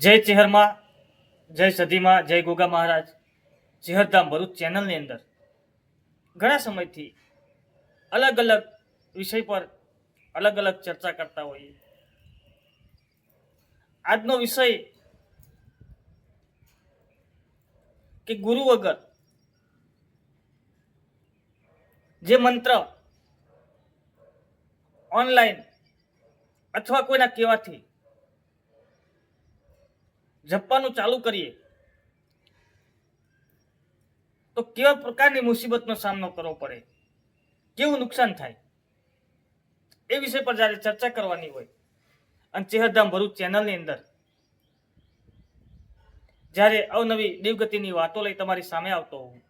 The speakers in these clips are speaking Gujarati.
જય ચેહરમાં, જય સધીમાં, જય ગોગા મહારાજ. ચેહરધામ ભરૂચ ચેનલની અંદર. ઘણા સમયથી અલગ અલગ વિષય પર અલગ અલગ ચર્ચા કરતા હોઈએ. આજનો વિષય કે ગુરુ વગર જે મંત્ર ઓનલાઈન અથવા કોઈના કહેવાથી જપવાનું ચાલુ કરીએ. તો કેવા પ્રકારની મુસીબતનો સામનો કરવો પડે? કેવું નુકસાન થાય? એ વિષય પર જ્યારે ચર્ચા કરવાની હોય અને ચેહરધામ ભરૂચ ચેનલની અંદર જ્યારે અવનવી દેવગતિની વાતો લઈ તમારી સામે આવતો હોઉં.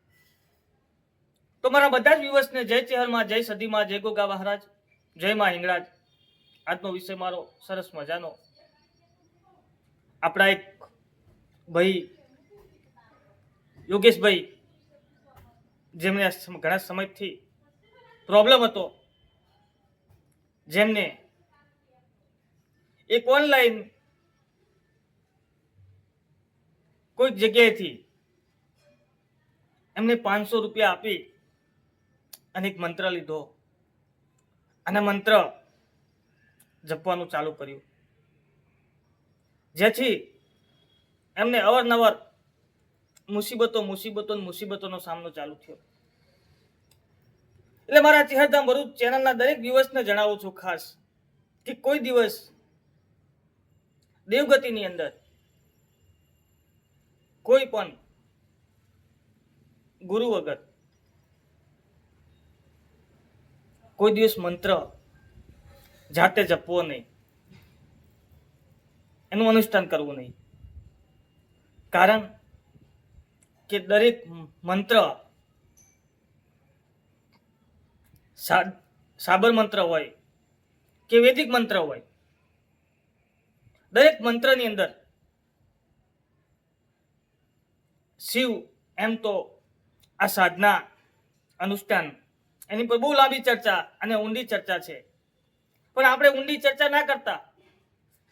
તો મારા બધા જ દિવસને જય ચેહરમાં, જય સદીમાં જય ગોગા મહારાજ, જય માં હિંગળાજ. આજનો વિષય મારો સરસ મજાનો આપણા એક ભાઈ, યોગેશભાઈ, જેમને ઘણા સમયથી પ્રોબ્લેમ હતો, જેમને એક ઓનલાઈન કોઈક જગ્યાએથી એમને પાંચસો રૂપિયા આપી અને એક મંત્ર લીધો. અને મંત્ર જપવાનું ચાલુ કર્યું. જેથી એમને અવારનવાર મુસીબતો મુસીબતો મુસીબતોનો સામનો ચાલુ થયો. એટલે મારા ચેહરધામ ભરૂચ ચેનલના દરેક દિવસને જણાવું છું ખાસ કે કોઈ દિવસ દેવગતિની અંદર કોઈ પણ ગુરુ વગર, કોઈ દિવસ મંત્ર જાતે જપવો નહીં. એનું અનુષ્ઠાન કરવું નહીં. કારણ કે દરેક મંત્ર સાબર મંત્ર હોય કે વૈદિક મંત્ર હોય, દરેક મંત્રની અંદર શિવ એમ તો આ સાધના, અનુષ્ઠાન, એની પર બહુ લાંબી ચર્ચા અને ઊંડી ચર્ચા છે. પણ આપણે ઊંડી ચર્ચા ના કરતા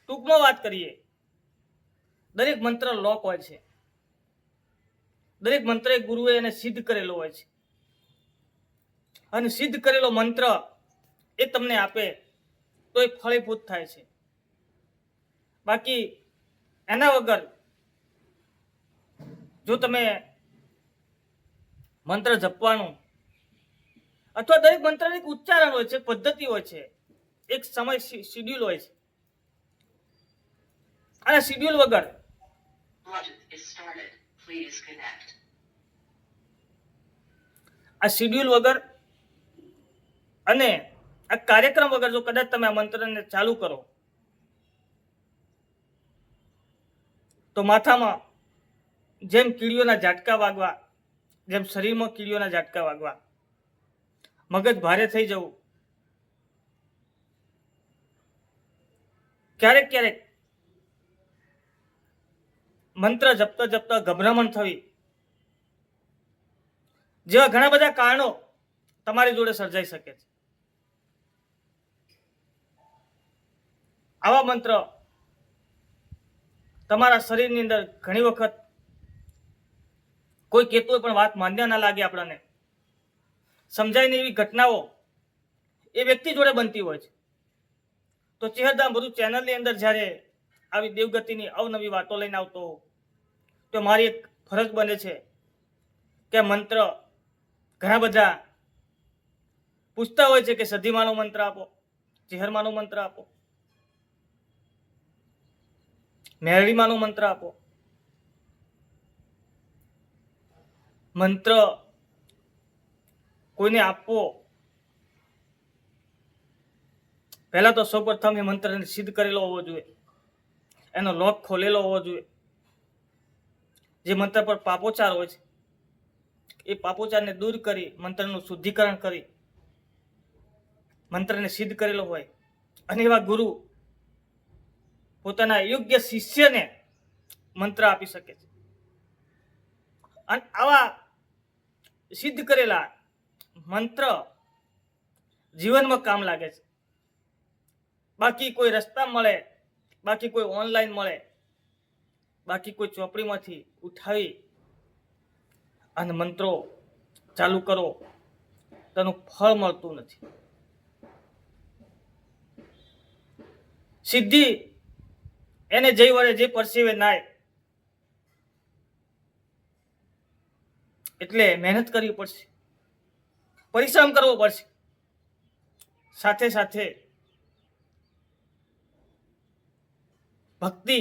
ટૂંકમાં વાત કરીએ, દરેક મંત્ર લોક હોય છે. દરેક મંત્ર એ ગુરુએ એને સિદ્ધ કરેલો હોય છે. અને સિદ્ધ કરેલો મંત્ર એ તમને આપે તો એ ફળીભૂત થાય છે. બાકી એના વગર જો તમે મંત્ર જપવાનું અથવા દરેક મંત્રનું એક ઉચ્ચારણ હોય છે, પદ્ધતિ હોય છે, એક સમય શિડ્યુલ હોય છે અને શિડ્યુલ વગર. આ શિડ્યુલ વગર અને આ કાર્યક્રમ વગર જો કદાચ તમે આ મંત્રને ચાલુ કરો તો માથામાં જેમ કીડીઓના ઝાટકા વાગવા જેમ શરીરમાં કીડીઓના ઝાટકા વાગવા મગજ ભારે થઈ જવું ક્યારેક ક્યારેક મંત્ર જપતા જપતા ગભરામણ થવી જેવા ઘણા બધા કારણો તમારી જોડે સર્જાઈ શકે છે. આવા મંત્ર તમારા શરીરની અંદર ઘણી વખત કોઈ કહેતું હોય પણ વાત માન્ય ના લાગે આપણને. સમજાય એવી ઘટનાઓ એ વ્યક્તિ જોડે બનતી હોય છે. તો ચેહરધામ બધું ચેનલની અંદર જ્યારે આવી દેવગતિની અવનવી વાતો લઈને આવતો તો મારી એક ફરજ બને છે કે મંત્ર ઘણા બધા પૂછતા હોય છે કે સધીમાનો મંત્ર આપો ચેહરમાનો મંત્ર આપો, મેરડીમાનો મંત્ર આપો. મંત્ર કોઈને આપવો, પહેલાં તો સૌપ્રથમ એ મંત્રને સિદ્ધ કરેલો હોવો જોઈએ, એનો લોક ખોલેલો હોવો જોઈએ. જે મંત્ર પર પાપોચાર હોય છે, એ પાપોચારને દૂર કરી મંત્રનું શુદ્ધિકરણ કરી મંત્રને સિદ્ધ કરેલો હોય અને એવા ગુરુ પોતાના યોગ્ય શિષ્યને મંત્ર આપી શકે છે. અને આવા સિદ્ધ કરેલા મંત્ર જીવનમાં કામ લાગે છે. બાકી કોઈ રસ્તા મળે, બાકી કોઈ ઓનલાઈન મળે બાકી કોઈ ચોપડીમાંથી ઉઠાવી અને મંત્રો ચાલુ કરો, તેનું ફળ મળતું નથી. સિદ્ધિ એને જઈ વળે જે પરસીવે નાય, એટલે મહેનત કરવી પડશે, પરિશ્રમ કરવો પડશે. સાથે સાથે ભક્તિ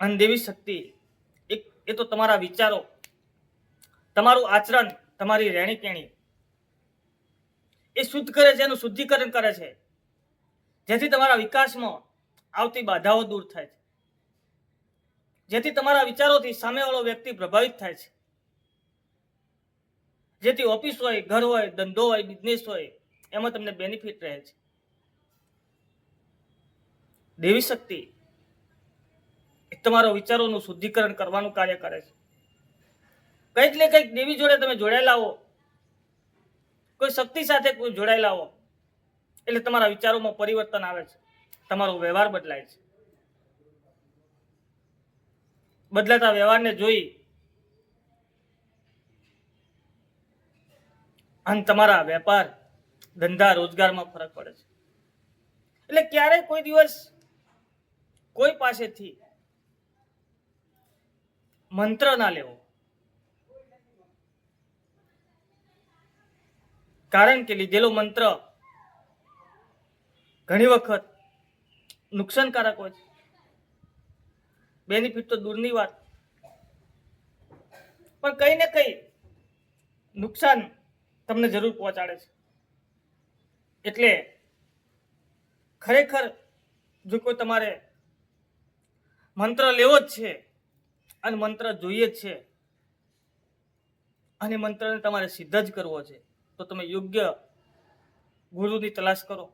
અને દેવી શક્તિ. એક, એ તો તમારા વિચારો. તમારું આચરણ, તમારી રહેણી કેણી એ શુદ્ધ કરે છે, એનું શુદ્ધિકરણ કરે છે. જેથી તમારા વિકાસમાં આવતી બાધાઓ દૂર થાય છે. જેથી તમારા વિચારોથી સામેવાળો વ્યક્તિ પ્રભાવિત થાય છે. જેથી ઓફિસ હોય, ઘર હોય, ધંધો હોય, બિઝનેસ હોય, એમાં તમને બેનિફિટ રહે છે. દેવી શક્તિ. તમારા વિચારોનું શુદ્ધિકરણ કરવાનું કાર્ય કરે છે. કંઈક ને કંઈક દેવી જોડે તમે જોડાયેલા હો. કોઈ શક્તિ સાથે કોઈ જોડાયેલા હો. એટલે તમારા વિચારોમાં પરિવર્તન આવે છે. તમારો વ્યવહાર બદલાય છે. બદલાતા વ્યવહારને જોઈ અને તમારા વેપાર, ધંધા, રોજગારમાં ફરક પડે છે. એટલે ક્યારેય કોઈ દિવસ કોઈ પાસેથી મંત્ર ના લેવો. કારણ કે લીધેલો મંત્ર ઘણી વખત નુકસાનકારક હોય છે. બેનિફિટ તો દૂરની વાત. પણ કઈ ને કઈ નુકસાન તમને જરૂર પહોંચાડે છે. એટલે ખરેખર જો કોઈ તમારે મંત્ર લેવો જ છે અને મંત્ર જોઈએ જ છે. અને મંત્રને તમારે સિદ્ધ જ કરવો છે. તો તમે યોગ્ય ગુરુની તલાશ કરો.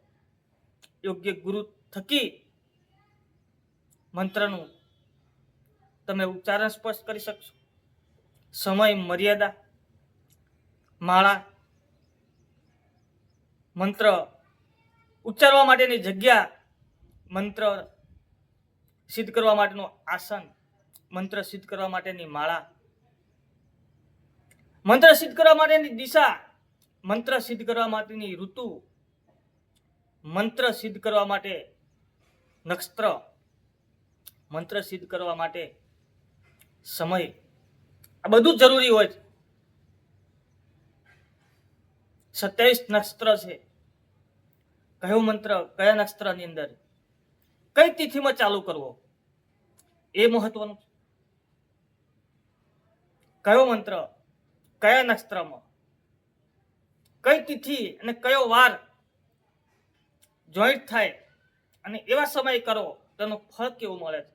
યોગ્ય ગુરુ થકી મંત્રનું તમે ઉચ્ચારણ સ્પષ્ટ કરી શકશો. સમય, મર્યાદા, માળા, મંત્ર ઉચ્ચારવા માટેની જગ્યા મંત્ર સિદ્ધ કરવા માટેનું આસન મંત્ર સિદ્ધ કરવા માટેની માળા. મંત્ર સિદ્ધ કરવા માટેની દિશા. મંત્ર સિદ્ધ કરવા માટેની ઋતુ. મંત્ર સિદ્ધ કરવા માટે નક્ષત્ર. મંત્ર સિદ્ધ કરવા માટે સમય. આ બધું જ જરૂરી હોય છે. સત્યાવીસ નક્ષત્ર છે. કયો મંત્ર કયા નક્ષત્રની અંદર? કઈ તિથિમાં ચાલુ કરવો? એ મહત્વનું છે. કયો મંત્ર? કયા નક્ષત્રમાં? કઈ તિથિ અને કયો વાર જોઈન્ટ થાય? અને એવા સમય કરો, તેનું ફળ કેવું મળે છે?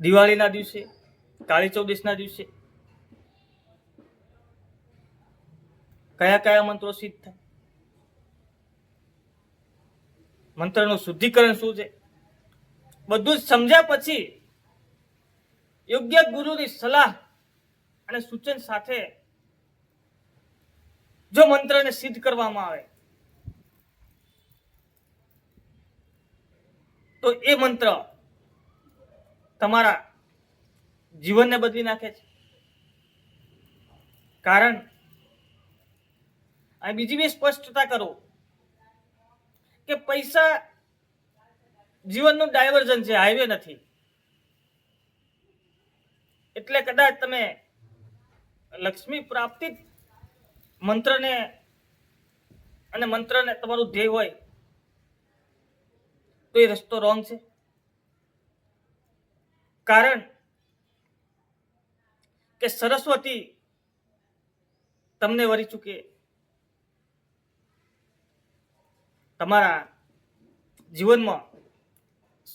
દિવાળીના દિવસે, કાળી ચૌદશના દિવસે કયા કયા મંત્રો સિદ્ધ થાય? મંત્રનું શુદ્ધિકરણ શું છે? બધું સમજ્યા પછી યોગ્ય ગુરુની સલાહ અને સૂચન સાથે જો મંત્રને સિદ્ધ કરવામાં આવે, તો એ મંત્ર તમારા જીવનને બદલી નાખે છે. કારણ આ બીજી બી સ્પષ્ટતા કરો કે પૈસા જીવનનું ડાયવર્ઝન છે, હાઈવે નથી. એટલે કદાચ તમે લક્ષ્મી પ્રાપ્તિ મંત્રને અને મંત્રને તમારું ધ્યેય હોય, તો એ રસ્તો રોંગ છે. કારણ કે સરસ્વતી તમને વરી ચૂકે. તમારા જીવનમાં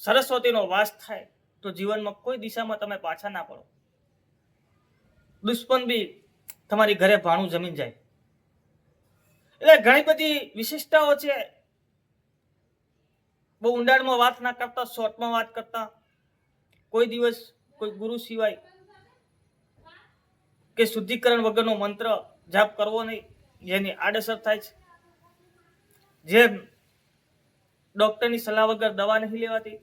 સરસ્વતીનો વાસ થાય તો જીવનમાં કોઈ દિશામાં તમે પાછા ના પડો. દુશ્મન બી તમારી ઘરે ભાણું જમીન જાય. એટલે ઘણી બધી વિશિષ્ટતાઓ છે. બહુ ઊંડાણમાં વાત ના કરતા, શોર્ટમાં વાત કરતા. કોઈ દિવસ કોઈ ગુરુ સિવાય કે શુદ્ધિકરણ વગરનો મંત્ર જાપ કરવો નહીં, જેની આડઅસર થાય છે. જેમ ડોક્ટરની સલાહ વગર દવા નહીં લેવાતી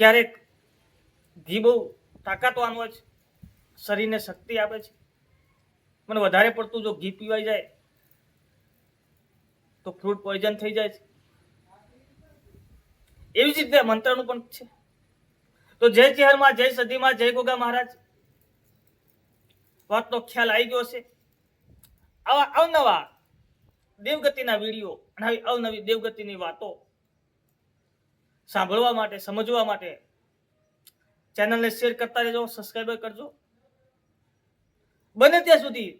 ક્યારેક ઘી બહુ તાકાતવાન હોય છે, શરીરને શક્તિ આપે છે. મને વધારે પડતું જો ઘી પીવાઈ જાય, તો ફ્રૂટ પોઈઝન થઈ જાય છે. એવી જ રીતે મંત્રનું પણ છે. તો જય ચેહરમાં, જય સદીમાં જય ગોગા મહારાજ. વાતનો ખ્યાલ આવી ગયો છે. આવા અવનવા દેવગતિના વીડિયો અને આવી અવનવી દેવગતિની વાતો સાંભળવા માટે, સમજવા માટે ચેનલને શેર કરતા રહેજો સબસ્ક્રાઈબર કરજો. બને ત્યાં સુધી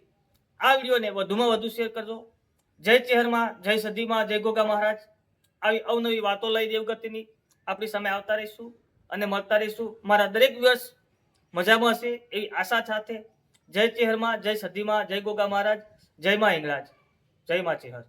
આ વિડીયોને વધુમાં વધુ શેર કરજો. જય ચેહરમાં, જય સદીમાં જય ગોગા મહારાજ. આવી અવનવી વાતો લઈ દેવગતિની આપણી સામે આવતા રહીશું અને મળતા રહીશું મારા દરેક દિવસ મજામાં હશે એવી આશા સાથે. જય ચેહરમાં, જય સદીમાં જય ગોગા મહારાજ. જય મા હિંગળાજ. જય મા ચેહર.